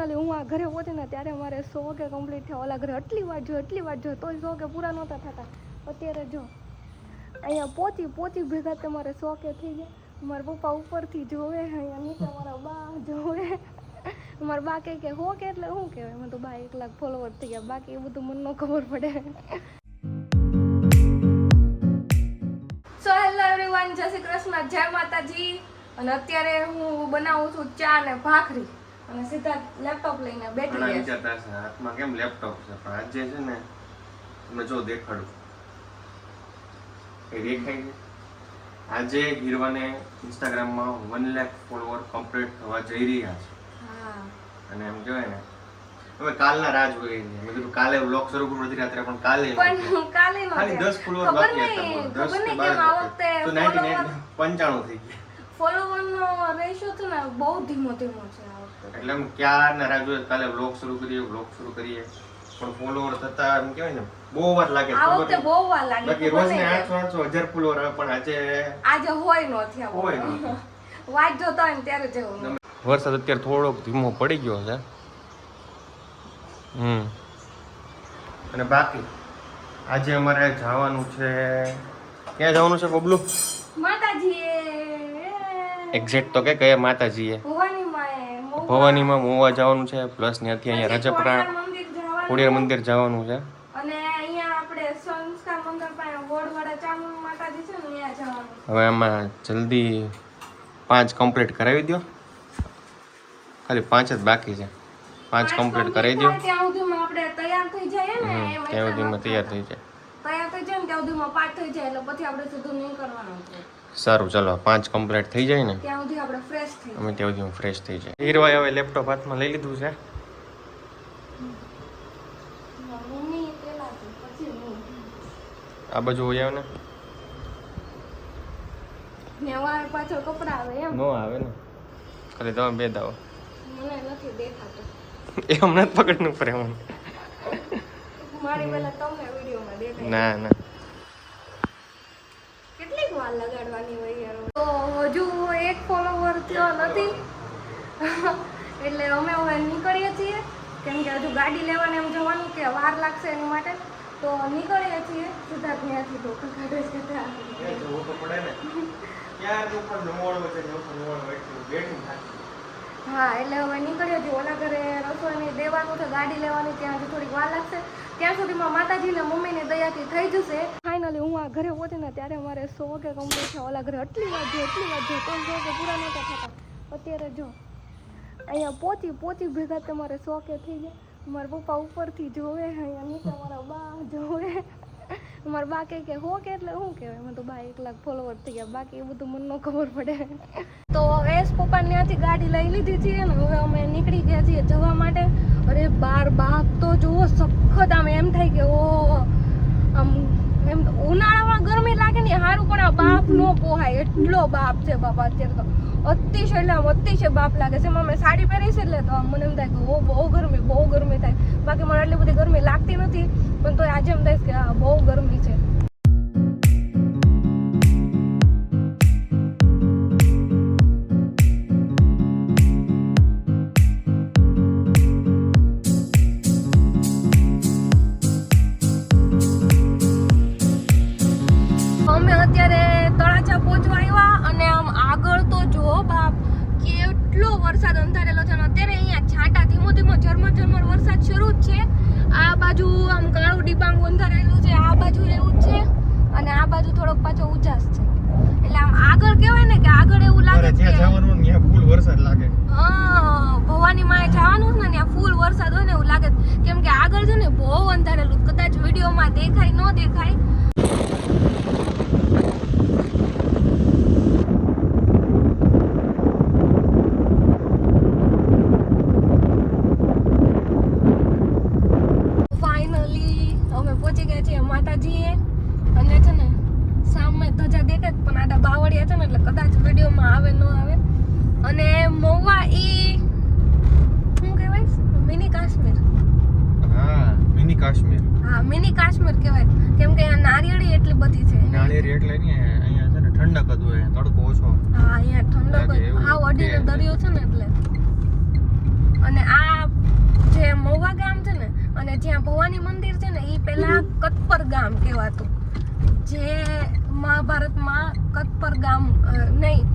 Finally હું આ ઘરે પહોંચી ને ત્યારે મારે સો કે કમ્પ્લીટ થયા. ઓલા ઘરે આટલી વાર જો એટલી વાર જો, તોય સો કે પૂરા નહોતા થતા. અત્યારે જો, અહીંયા પહોંચી પહોંચી ભેગા તમારે સો કે થઈ ગયા. મારા પપ્પા ઉપરથી જોવે, અહીંયા નીચે મારા બા જોવે. મારા બા કહે કે, હો કે એટલે શું કહેવાય? મેં તો બા એક લાખ ફોલોવર થઈ ગયા. બાકી એ બધું મને ન ખબર પડે. સો હેલો જય શ્રી કૃષ્ણ. જય માતાજી. અને અત્યારે હું બનાવું છું ચા ને ભાખરી. અને સીધા લેપટોપ લઈને બેઠી ગયા વિચારતા હશે હાથમાં કેમ લેપટોપ છે? પણ આજે છે ને તમને જો દેખાડું. એ દેખાય છે. આજે ગીરવાને ઇન્સ્ટાગ્રામમાં વન લાખ ફોલોવર કમ્પ્લીટ થવા જઈ રહ્યા છે. અને એમ કહેવાય ને હવે કાલના રાહ હોય રહી મેં કીધું કાલે વ્લોગ શરૂ કરું નથી રાત્રે પણ કાલે પણ કાલે ખાલી દસ ફોલોવર બાકી હતા નહીં બોલો. દસ ખબર કે નહીં કેમ બાર આ વખતે તો નાઇન્ટી નાઇન પંચાણું થઈ ગયા. ફોલોવર નો રેશિયો તો ને બહુ ધીમો ધીમો છે એટલે એમ ક્યારના રાહ જોઈએ કાલે બ્લોગ શરૂ કરીએ બ્લોગ શરૂ કરીએ. પણ ફોલોવર થતા એમ કહેવાય ને બહુ વાર લાગે આ વખતે બહુ વાર લાગે બાકી રોજ ને નહીં. આઠસો આઠસો હજાર ફોલોવર આવે પણ આજે આજે હોય નો થયા હોય. વાટ જોતા હોય ને ત્યારે જેવું વરસાદ અત્યારે થોડોક ધીમો પડી ગયો છે. હમ. અને બાકી આજે અમારે જવાનું છે ક્યાં જવાનું છે બબલુ? માતાજીએ. એક્ઝેક્ટ તો કે કયા માતાજીએ? ભવાનીમાં મોવા જવાનું છે પ્લસ ત્યાંથી અહીંયા રજપરા ખોડિયાર મંદિર જવાનું છે. હવે આમાં જલ્દી પાંચ કમ્પ્લીટ કરાવી દો ખાલી પાંચ જ બાકી છે. પાંચ કમ્પ્લીટ કરાવી દો ત્યાં સુધીમાં તૈયાર થઈ જાય. તૈયાર થઈ જાય ને ત્યાં સુધીમાં પાઠ થઈ જાય એટલે પછી આપણે સીધું નહીં કરવાનું છે. સારું ચલો પાંચ કમ્પ્લીટ થઈ જાય ને? ત્યાં સુધી આપણે ફ્રેશ થઈ અમે ત્યાં સુધી ફ્રેશ થઈ જાય. હીરવાએ હવે લેપટોપ હાથમાં લઈ લીધું છે. પછી આ બાજુ હોય આવે ને પાછળ કપડા આવે એમ. નો આવે ને. ખાલી તમે બે દાવો મને નથી દેખાતું. એ હમણાં જ પકડનું પડે મને મારી પહેલા તમને વિડીયોમાં દેખાય. ના ના. કેટલીક વાર લગાડવાની હોય યાર તો હજુ એક ફોલોવર થયો નથી. એટલે અમે હવે નીકળીએ છીએ. કેમ કે હજુ ગાડી લેવાને એમ જવાનું કે વાર લાગશે એની માટે. તો નીકળીએ છીએ. સિદ્ધાર્થ ત્યાંથી તો કાઢે છે હા એટલે હવે નીકળીએ છીએ ઓલા ઘરે રસોઈ દેવાનું છે ગાડી લેવાની ત્યાં હજુ થોડીક વાર લાગશે. ત્યાં સુધીમાં માતાજીને મમ્મીની દયાથી થઈ જશે. ફાઇનલી હું આ ઘરે પહોંચીને ત્યારે મારે સો કે કમ્પ્લીટ છે ઓલા ઘરે એટલી વાર જો એટલી વાત જો તો સો પૂરા નહોતા થતા. અત્યારે જો, અહીંયા પહોંચી પહોંચી ભેગા તમારે સો કે થઈ જાય મારા પપ્પા ઉપરથી જોવે, અહીંયા નીચે મારા બા જોવે. મારા બા કે હો કે એટલે શું કહેવાય? મને તો બા એક લાખ ફોલોવર થઈ ગયા બાકી એ બધું મને ન ખબર પડે. તો એસ પપ્પા ત્યાંથી ગાડી લઈ લીધી છે ને હવે અમે નીકળી ગયા છીએ જવા માટે. અરે બાર બાપ તો જુઓ, સખત આમ એમ થાય કે ઓ આમ એમ ઉનાળામાં ગરમી લાગે ને સારું પણ આ બાપ નો પોહાય. એટલો બાપ છે બાપા અત્યારે તો. અતિશય, એટલે આમ અતિશય બાપ લાગે છે. એમાં સાડી પહેરી છે એટલે તો મને એમ થાય કે ઓ બહુ ગરમી બહુ ગરમી થાય. બાકી મને આટલી બધી ગરમી લાગતી નથી. પણ તો આજે એમ થાય કે બહુ ગરમી છે. વરસાદ અંધારેલો છે અને અત્યારે અહીંયા છાંટા ધીમો ધીમો ઝરમર ઝરમર વરસાદ શરૂ જ છે. આ બાજુ ડિબાંગ અંધારેલું છે આ બાજુ એવું જ છે અને આ બાજુ થોડોક પાછો ઉજાસ છે. એટલે આમ આગળ કહેવાય ને કે આગળ એવું લાગે છે જવાનું ને ત્યાં ફૂલ વરસાદ લાગે. હા ભવાની માએ જવાનું છે ને ત્યાં ફૂલ વરસાદ હોય ને એવું લાગે છે. કેમ કે આગળ છે ને બહુ અંધારેલું કદાચ વિડીયોમાં દેખાય ન દેખાય ફાઇનલી અમે પહોંચી ગયા છીએ માતાજીએ અને છે ને સામે ધજા દેખાય જ પણ આડા બાવળિયા છે ને એટલે કદાચ વિડીયોમાં આવે ન આવે અને મોવા ઈ શું કહેવાય મિની કાશ્મીર હા મિની કાશ્મીર હા મિની કાશ્મીર કહેવાય કેમ કે અહીંયા નારિયેળી એટલી બધી છે નાળિયેરી એટલે ને અહીંયા છે ને ઠંડક જ હોય તડકો ઓછો હા અહીંયા ઠંડક લાગે જ. એવું હાવ અડીને કે- દરિયો છે ને એટલે અને આ જ્યાં ભવાની મંદિર છે ને એ પેલા કતપર ગામ કહેવાતું. જે મહાભારતમાં કતપર ગામ નહીં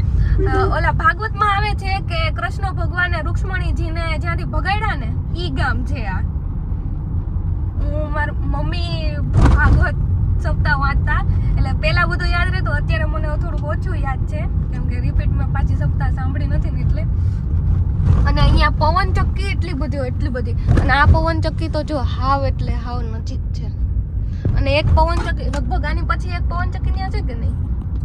ઓલા ભાગવતમાં આવે છે કે કૃષ્ણ ભગવાને રૂક્ષ્મણીજીને જ્યાંથી ભગાડ્યા ને ઈ ગામ છે આ. હું માર મમ્મી ભાગવત સપ્તાહ વાંચતા એટલે પહેલાં બધું યાદ રહેતું અત્યારે મને થોડુંક ઓછું યાદ છે કેમ કે રિપીટ મેં પાછી સપ્તાહ સાંભળી નથી ને એટલે. અને અહીંયા પવન ચક્કી એટલી બધી હોય એટલી બધી. અને આ પવન ચક્કી તો જો હાવ એટલે હાવ નજીક છે. અને એક પવન ચક્કી લગભગ આની પછી એક પવન ચક્કી ત્યાં છે કે નહીં?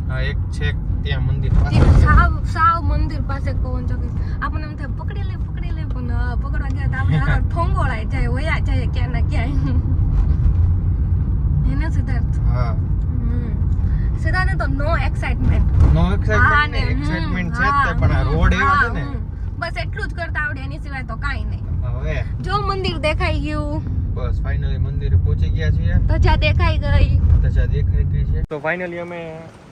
હા એક છે ત્યાં મંદિર પાસે. સાવ સાવ મંદિર પાસે પવન ચક્કી. આપણને એમ થાય પકડી લે પકડી લે પણ પકડવા ગયા તો આપણે હારા ઠોંગોળાય જાય વયા જાય ક્યાં ના ક્યાંય. એને સિદ્ધાર્થ. હા. સિદ્ધાર્થ તો નો એક્સાઇટમેન્ટ નો એક્સાઇટમેન્ટ એક્સાઇટમેન્ટ છે પણ આ રોડ એવા છે ને. બસ એટલું જ કરતા આવડે એની સિવાય તો કાંઈ નહીં. હવે? જો મંદિર દેખાઈ ગયું. બસ ફાઇનલી મંદિરે પહોંચી ગયા છીએ. ધજા દેખાઈ ગઈ. ધજા દેખાઈ ગઈ છે. તો ફાઇનલી અમે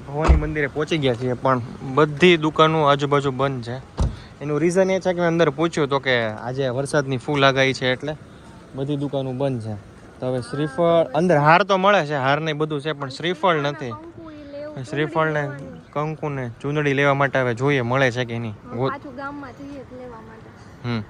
ભવાની મંદિરે પહોંચી ગયા છીએ પણ બધી દુકાનો આજુબાજુ બંધ છે. એનું રીઝન એ છે કે મેં અંદર પૂછ્યું તો કે આજે વરસાદની ફૂલ આગાહી છે એટલે બધી દુકાનો બંધ છે. તો હવે શ્રીફળ અંદર હાર તો મળે છે હાર ને બધું છે પણ શ્રીફળ નથી. શ્રીફળ ને કંકુ ને ચૂંદડી લેવા માટે હવે જોઈએ મળે છે કે નહીં? પાછું ગામમાં જઈએ લેવા માટે. હમ.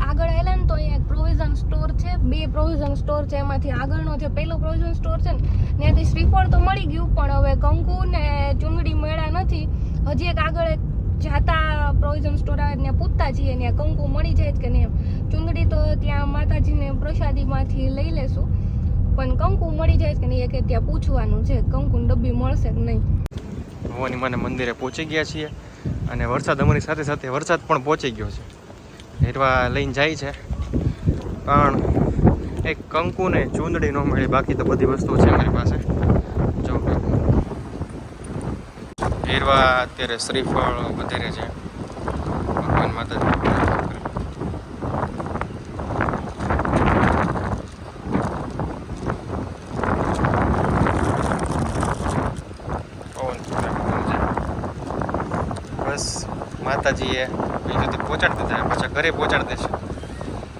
આગળ આવેલા ને તો એક પ્રોવિઝન સ્ટોર છે બે પ્રોવિઝન સ્ટોર છે એમાંથી આગળનો જે પહેલો પ્રોવિઝન સ્ટોર છે ને ત્યાંથી શ્રીફળ તો મળી ગયું પણ હવે કંકુ ને ચુંદડી મળ્યા નથી. હજી એક આગળ એક જાતા પ્રોવિઝન સ્ટોર આવે ત્યાં પૂછતા છીએ ત્યાં કંકુ મળી જાય કે નહીં ચુંદડી તો ત્યાં માતાજીને પ્રસાદીમાંથી લઈ લેશું. પણ કંકુ મળી જાય કે નહીં એ કે ત્યાં પૂછવાનું છે. કંકુ ડબ્બી મળશે કે નહીં? ભવાની માને મંદિરે પહોંચી ગયા છીએ અને વરસાદ અમારી સાથે સાથે વરસાદ પણ પહોંચી ગયો છે. હેરવા લઈને જાય છે. પણ એક કંકુ ને ચૂંદડી ન મળી. બાકી તો બધી વસ્તુ છે મારી પાસે. જો હેરવા અત્યારે શ્રીફળ વધારે છે. ભગવાન માતાજી પવન ફૂંકે, પવન છે. બસ માતાજીએ બીજું સુધી પહોંચાડી દીધા પાછા ઘરે પહોંચાડી દેશે.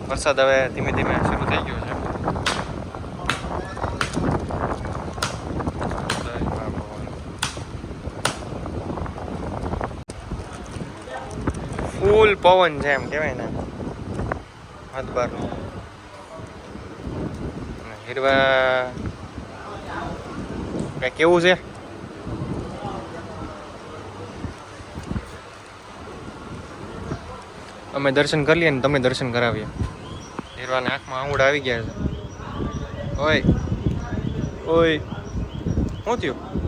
વરસાદ હવે ધીમે ધીમે શરૂ થઈ ગયો છે. ફૂલ પવન છે એમ કહેવાય ને. હાથ હિરવા હીરવા કેવું છે? અમે દર્શન કરી લઈએ ને તમે દર્શન કરાવીએ. હીરવાને આંખમાં આંગુડ આવી ગયા છે. ઓય. ઓય. શું થયું?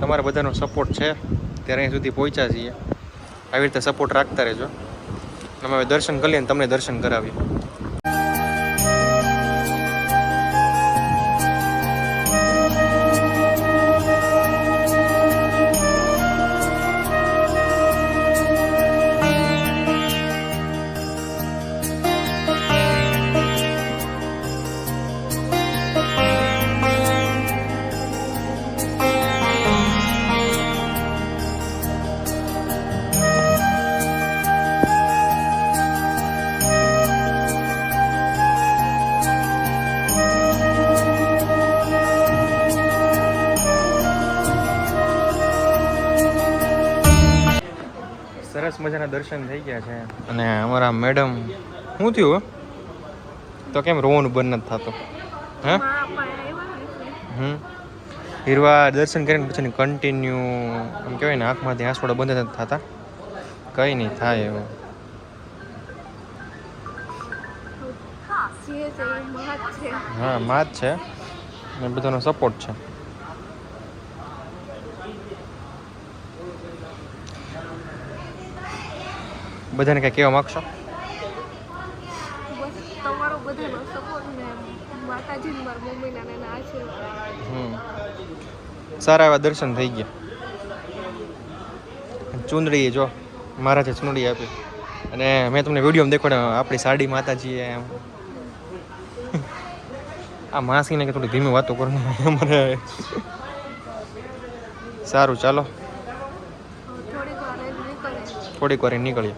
તમારા બધાનો સપોર્ટ છે. ત્યારે અહીં સુધી પહોંચ્યા છીએ. આવી રીતે સપોર્ટ રાખતા રહેજો. અમે દર્શન કરીએ ને તમને દર્શન કરાવીએ. મજાના દર્શન થઈ ગયા છે. અને અમારા મેડમ શું થયું હો? તો કેમ રોવાનું બંધ નથી થતું? હે? હમ. હીરવા દર્શન કરીને પછી કન્ટિન્યુ એમ કહેવાય ને આંખમાંથી આંસોડા બંધ નથી થતા. કંઈ નહીં થાય એવું. હા માત જ છે. ને બધાનો સપોર્ટ છે. બધાને કંઈ કહેવા માગશો? તમારો બધાનો સપોર્ટ ને માતાજી ને મમ્મીના ને આશીર્વાદ હમ. સારા એવા દર્શન થઈ ગયા. ચુંદડી જો મહારાજે ચુંદડી આપી. અને મેં તમને વીડિયો દેખાડ્યો આપણી સાડી માતાજીએ એમ. આ માસીને કે થોડી ધીમી વાતો કરો ને અમારે. સારું ચાલો. થોડીક વાર નીકળીએ.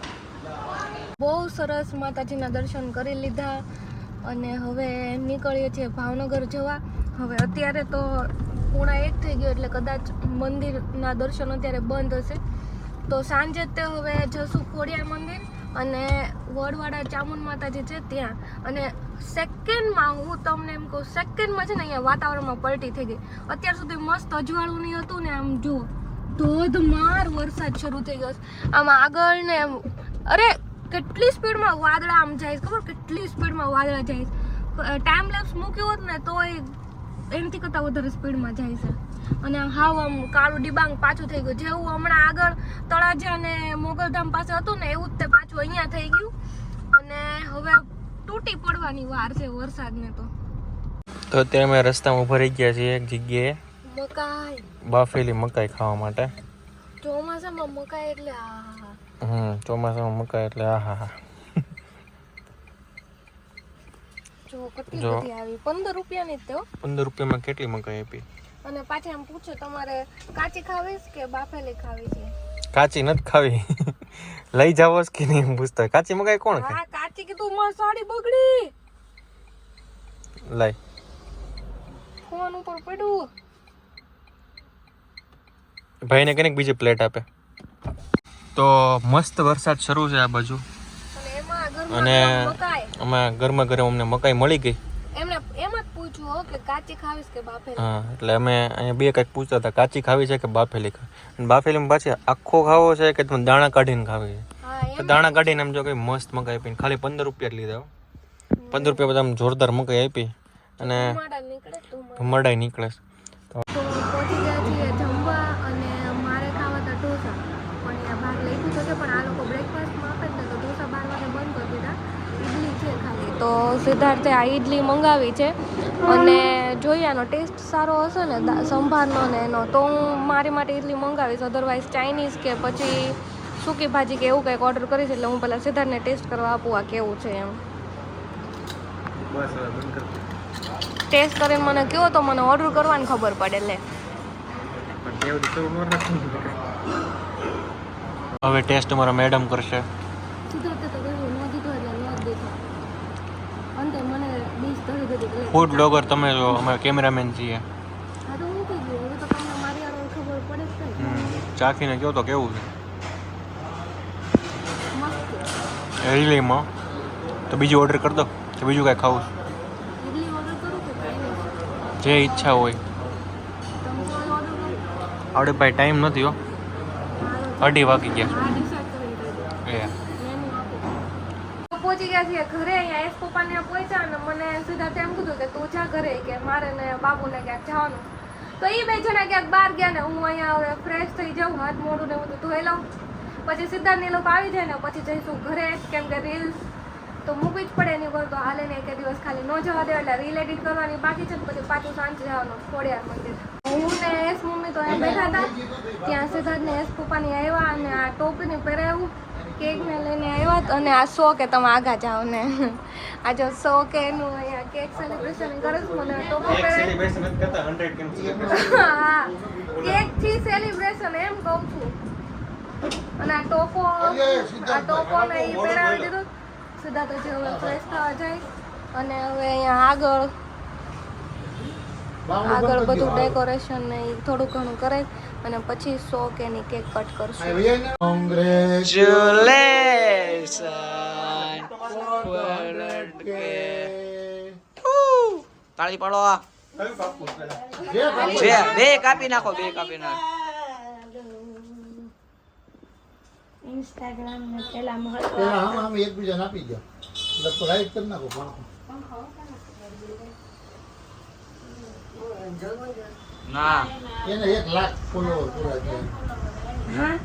સરસ માતાજીના દર્શન કરી લીધા અને હવે નીકળીએ છીએ ભાવનગર જવા. હવે અત્યારે તો પૂણા એક થઈ ગયો એટલે કદાચ મંદિરના દર્શન અત્યારે બંધ હશે. તો સાંજે તે હવે જશું ખોડિયાર મંદિર અને વડવાડા ચામુંડ માતાજી છે ત્યાં. અને સેકન્ડમાં હું તમને એમ કહું સેકન્ડમાં છે ને અહીંયા વાતાવરણમાં પલટી થઈ ગઈ. અત્યાર સુધી મસ્ત અજવાળું નહીં હતું ને આમ જુઓ, ધોધમાર વરસાદ શરૂ થઈ ગયો. આમ આગળ ને એમ, અરે કેટલી સ્પીડમાં વાદળા આમ જાય ખબર? કેટલી સ્પીડમાં વાદળા જાય ટાઈમ લેપ્સ મૂક્યો હોત ને તોય એનાથી કરતાં વધારે સ્પીડમાં જાય છે. અને હાવ આમ કાળું ડિબાંગ પાછું થઈ ગયું. જેવું હમણાં આગળ તળાજા ને મોગલધામ પાસે હતું ને એવું જ તે પાછું અહીંયા થઈ ગયું. અને હવે તૂટી પડવાની વાર છે વરસાદને તો. તો અત્યારે અમે રસ્તામાં ઊભા રહી ગયા છીએ એક જગ્યાએ. મકાઈ. બાફેલી મકાઈ ખાવા માટે. ચોમાસામાં મકાઈ એટલે આ હમ ચોમાસામાં મકાઈ એટલે આહા હા જો કેટલી બધી આવી? પંદર રૂપિયાની જ તે. પંદર રૂપિયામાં કેટલી મકાઈ આપી? અને પાછી આમ પૂછો તમારે કાચી ખાવી છે કે બાફેલી ખાવી છે? કાચી નથી ખાવી. લઈ જાવો કે નહીં એમ પૂછતા. કાચી મકાઈ કોણ ખાય? હા કાચી કીધું મારી સાડી બગડી. લઈ. ફોન ઉપર પડ્યું. ભાઈને કનેક બીજી પ્લેટ આપે? તો મસ્ત વરસાદ શરૂ છે આ બાજુ. અને ગરમ અમે ઘરમાં ઘરે અમને મકાઈ મળી ગઈ. હો કે કે એટલે અમે અહીંયા બે કંઈક પૂછતા હતા કાચી ખાવી છે કે બાફેલી ખાવી અને બાફેલીમાં પાછી આખો ખાવો છે કે તમે દાણા કાઢીને ખાવી છે? દાણા કાઢીને એમ જો કઈ મસ્ત મકાઈ આપીને ખાલી પંદર રૂપિયા લીધા પંદર રૂપિયા બધા જોરદાર મકાઈ આપી. અને મડાઈ નીકળે. તો પહોંચી ગયા છીએ જમવા અને મારે ખાવા હતા ઢોસા પણ અહીંયા બહાર લખ્યું તો છે પણ આ લોકો બ્રેકફાસ્ટમાં આપે જ ને તો ઢોસા બાર વાગે બંધ કરી દીધા ઈડલી છે ખાલી તો સિદ્ધાર્થે આ ઈડલી મંગાવી છે. અને જોઈએ આનો ટેસ્ટ સારો હશે ને સંભારનો ને એનો તો હું મારી માટે ઈડલી મંગાવીશ. અધરવાઇઝ ચાઇનીઝ કે પછી સૂકી ભાજી કે એવું કંઈક ઓર્ડર કરીશ એટલે હું પહેલાં સિદ્ધાર્થને ટેસ્ટ કરવા આપું આ કેવું છે એમ. ટેસ્ટ કરીને મને કહો તો મને ઓર્ડર કરવાની ખબર પડે લે. હવે ટેસ્ટ મારા મેડમ કરશે સિદ્ધાર્થે તો કહ્યું ન દીધો એટલે ન જ દીધો અંતે મને ડીશ ધરી દીધી એટલે ફૂડ બ્લોગર તમે જો અમે કેમેરામેન છીએ. ચાખીને કહો તો કેવું છે? રીલીમાં તો બીજું ઓર્ડર કરી દો કે બીજું કાંઈ ખાવું? જે ઈચ્છા હોય. આપણે ભાઈ ટાઈમ નથી હો. અઢી વાગી ગયા હા ડિસાઈડ કરીને કહી દો એ મેનુ આપો તો પહોંચી ગયા છીએ ઘરે, અહીંયા એસ પપ્પાને પહોંચ્યા અને મને સીધા તેમ કીધું કે તું જા ઘરે કે મારે ને બાબુને ક્યાંક જવાનું. તો એ બે જણા ક્યાંક બહાર ગયા ને હું અહીંયા ફ્રેશ થઈ જાઉં, હાથ મોઢું ને બધું ધોઈ લઉં. પછી સિદ્ધાર્થ ને લોકો આવી જાય ને પછી જઈશું ઘરે, કેમ કે રીલ્સ તો મૂકવી જ પડે એની પર તો હાલે ને એક દિવસ ખાલી ન જવા દે એટલે રીલ એડિટ કરવાની બાકી છે પછી પાછું સાંજે જવાનું ખોડિયાર મંદિર. હું ને એસ મમ્મી તો અહીંયા બેઠા હતા. ત્યાં સિદ્ધાર્થ ને એસ પપ્પાની આવ્યા અને આ ટોપીને પહેરાવ્યું. કેક ને લઈને આવ્યા હતા અને આ શો કે તમે આગા જાઓ ને. આ જો શો કે એનું અહીંયા કેક સેલિબ્રેશન કરે છે મને ટોપો પહેરાવી હા કેકથી સેલિબ્રેશન એમ કહું છું. અને આ ટોપો આ ટોપો ને એ પહેરાવી દીધું. સીધા તો જે હવે ફ્રેશ થવા જાય. અને હવે અહીંયા આગળ આગળ બધું ડેકોરેશન ને થોડું ઘણું કરે અને પછી સો કે ની કેક કટ કરશું. તાળી પાડો બે બે કાપી નાખો બે કાપી નાખો. ઇન્સ્ટાગ્રામ ને પેલા પેલા આમ આમ એકબીજાને આપી દો. લખો લાઈક કરી નાખો પણ ના એને એક લાખ ફોલોવર પૂરા થયા હા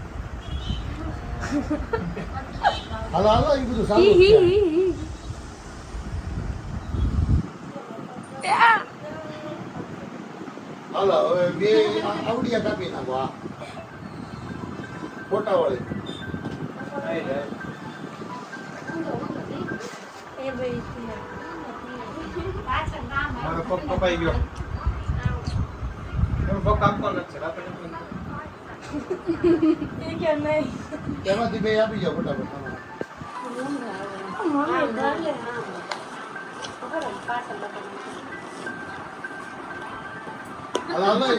હાલો હાલો એ બધું સારું હી જ હી છે હી હી હાલો હવે બે આવડિયા કાપી નાખો આ ફોટા વાળી એ ભાઈ છે મારો પગ કપાઈ ગયો કે નહીં. બે આપી જાઓ ફટાફટ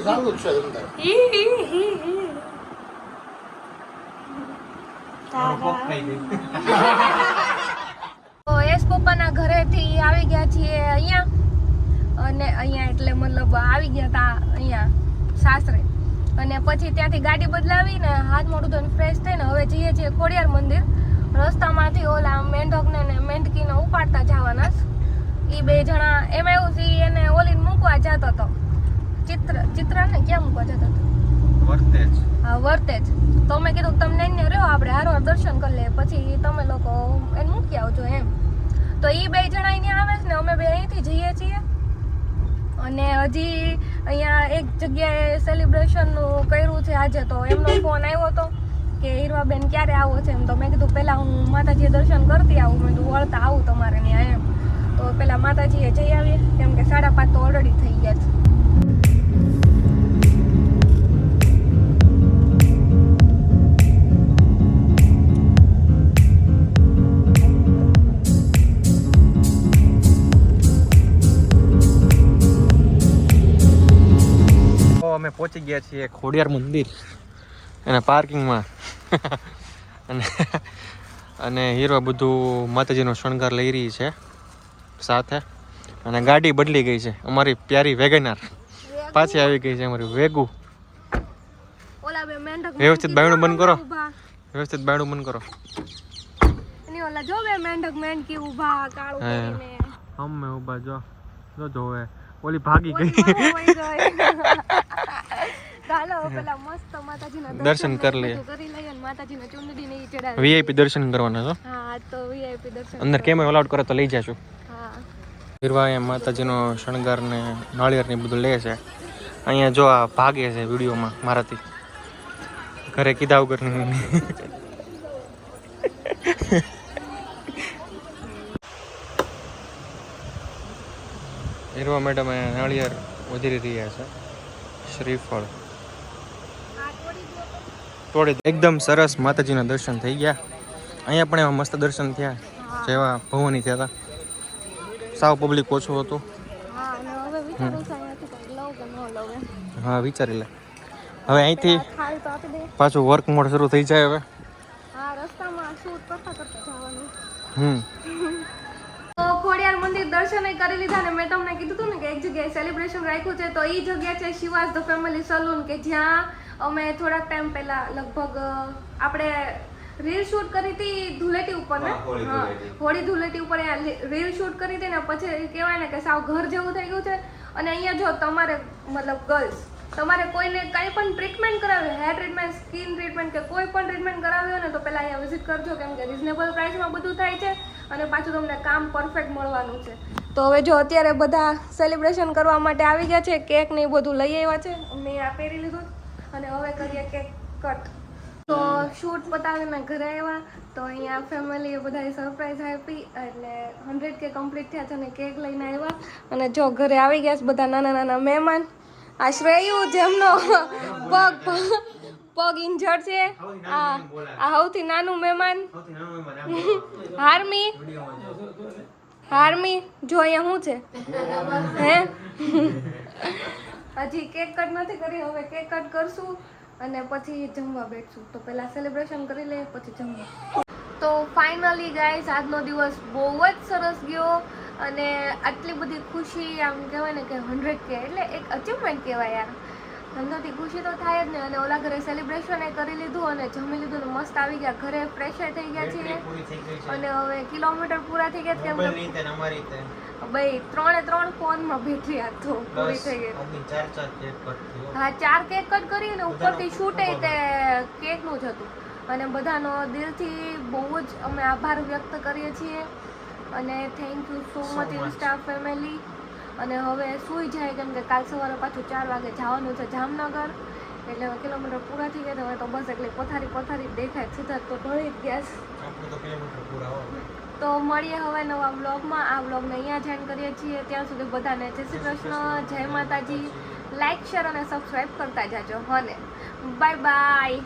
સારું જ છે તો એસ પપ્પાના ઘરેથી આવી ગયા છીએ અહીંયા. અને અહીંયા એટલે મતલબ આવી ગયા તા અહીંયા. સાસરે. અને પછી ત્યાંથી ગાડી બદલાવીને હાથ મોઢું ધોઈને ફ્રેશ થઈને હવે જઈએ છીએ ખોડિયાર મંદિર. રસ્તામાંથી ઓલા મેંઢકને ને મેંઢકીને ઉપાડતા જવાના એ બે જણા એમાં એવું છે એને ઓલીને મૂકવા જતો હતો ચિત્ર ચિત્રાને ક્યાં મૂકવા જતો હતો વર્તેજ. હા વર્તેજ. તો મેં કીધું તમને અહીંયા રહ્યો આપણે હારો દર્શન કરી લઈએ. પછી તમે લોકો એને મૂકી આવજો એમ. તો એ બે જણા અહીંયા આવે છે ને અમે બે અહીંથી જઈએ છીએ. અને હજી અહીંયા એક જગ્યાએ સેલિબ્રેશનનું કર્યું છે આજે તો એમનો ફોન આવ્યો હતો કે હીરવાબેન ક્યારે આવો છે એમ તો મેં કીધું પહેલાં હું માતાજીએ દર્શન કરતી આવું. મેં કીધું, વળતા આવું તમારે ત્યાં એમ. તો પહેલાં માતાજીએ જઈ આવીએ. કેમ કે સાડા પાંચ તો ઓલરેડી થઈ ગયા છે. પહોંચી ગયા છીએ ખોડિયાર મંદિર. એના પાર્કિંગમાં. અને અને હીરો બધું માતાજીનો શણગાર લઈ રહી છે સાથે. અને ગાડી બદલી ગઈ છે અમારી પ્યારી વેગનાર. પાછી આવી ગઈ છે અમારી વેગુ. વ્યવસ્થિત બાયણું બંધ કરો. વ્યવસ્થિત બાયણું બંધ કરો. ઓલા જો બે મેંઢક મેંઢકી ઊભા કાળું. કરીને. અમે ઊભા જો. જો જોવે. ઓલી ભાગી ગઈ. દર્શન કરી લઈએ. વીઆઈપી દર્શન કરવાના છો? તો અંદર કેમેરા અલાઉડ કરે તો લઈ જશું હા. હીરવા અહીંયા માતાજીનો શણગાર ને નાળિયેર ને બધું લે છે. અહીંયા જો આ ભાગે છે વિડીયોમાં મારાથી. ઘરે કીધા વગર. હીરવા મેડમ અહીંયા નાળિયેર વધારી રહ્યા છે. શ્રીફળ. તોડી એકદમ સરસ માતાજીના દર્શન થઈ ગયા. અહીંયા પણ એવા મસ્ત દર્શન થયા જેવા ભવાની થયા હતા. સાવ પબ્લિક ઓછું હતું. હા વિચારું લે. હવે અહીંથી પાછું વર્ક મોડ શરૂ થઈ જાય હવે. હમ. ખોડિયાર મંદિર દર્શન કરી લીધા ને મેં તમને કીધું હતું ને કે એક જગ્યાએ સેલિબ્રેશન રાખ્યું છે તો એ જગ્યા છે શિવાસ ધ ફેમિલી સલૂન કે જ્યાં અમે થોડાક ટાઈમ પહેલા લગભગ આપણે રીલ શૂટ કરી હતી ધૂળેટી ઉપર ને? હા હોળી ધૂળેટી ઉપર. રીલ શૂટ કરી હતી ને પછી કહેવાય ને કે સાવ ઘર જેવું થઈ ગયું છે. અને અહીંયા જો તમારે મતલબ ગર્લ્સ તમારે કોઈને કંઈ પણ treatment hair treatment skin treatment કે કોઈ પણ ટ્રીટમેન્ટ કરાવી હોય ને તો પહેલાં અહીંયા વિઝિટ કરજો, કેમ કે રિઝનેબલ પ્રાઇસમાં બધું થાય છે અને પાછું તમને કામ પરફેક્ટ મળવાનું છે. તો હવે જો અત્યારે બધા સેલિબ્રેશન કરવા માટે આવી ગયા છે કેક ને બધું લઈ આવ્યા છે, મેં આ પહેરી લીધું અને હવે કરીએ કેક કટ તો શૂટ પતાવીને ઘરે આવ્યા, તો અહીંયા ફેમિલીએ બધાએ સરપ્રાઈઝ આપી એટલે હંડ્રેડ કે કમ્પ્લીટ થયા છે અને કેક લઈને આવ્યા. અને જો ઘરે આવી ગયા છે બધા નાના નાના મહેમાન આ શ્રેયુ જેમનો પગ પગ ઇન્જર્ડ છે. આ આ સૌથી નાનું મહેમાન. હાર્મી. હાર્મી, જો અહીંયા શું છે? હે? હજી કેક કટ નથી કરી, હવે કેક કટ કરશું અને પછી જમવા બેઠશું. તો પહેલાં સેલિબ્રેશન કરી લઈએ, પછી જમવા. તો ફાઇનલી ગાઈસ આજનો દિવસ બહુ જ સરસ ગયો. અને આટલી બધી ખુશી આમ કહેવાય ને કે હંડ્રેડ કે એટલે એક અચીવમેન્ટ કહેવાય યાર અંદરથી ખુશી તો થાય જ ને અને ઓલા ઘરે સેલિબ્રેશન એ કરી લીધું અને જમી લીધું ને મસ્ત આવી ગયા. ઘરે ફ્રેશ થઈ ગયા છીએ. અને હવે કિલોમીટર પૂરા થઈ ગયા કે ભાઈ ત્રણે ત્રણ ફોનમાં બેઠી આ તો પૂરી થઈ ગઈ. હા ચાર કેક કટ કરી અને ઉપરથી શૂટે તે કેકનું જ હતું. અને બધાનો દિલથી બહુ જ અમે આભાર વ્યક્ત કરીએ છીએ. અને thank you so much insta family અને હવે સૂઈ જાય કેમ કે કાલ સવારે પાછું ચાર વાગે જવાનું છે જામનગર. એટલે હવે કિલોમીટર પૂરા થઈ ગયા હવે તો બસ એટલે પથારી પથારી જ દેખાય સીધા તો ઢળી જ ગયા તો મળીએ હવે નવા બ્લોગમાં આ બ્લોગને અહીંયા જોઈન કરીએ છીએ. ત્યાં સુધી બધાને જય શ્રી કૃષ્ણ. જય માતાજી. લાઈક શેર અને સબસ્ક્રાઈબ કરતા જાજો હને બાય બાય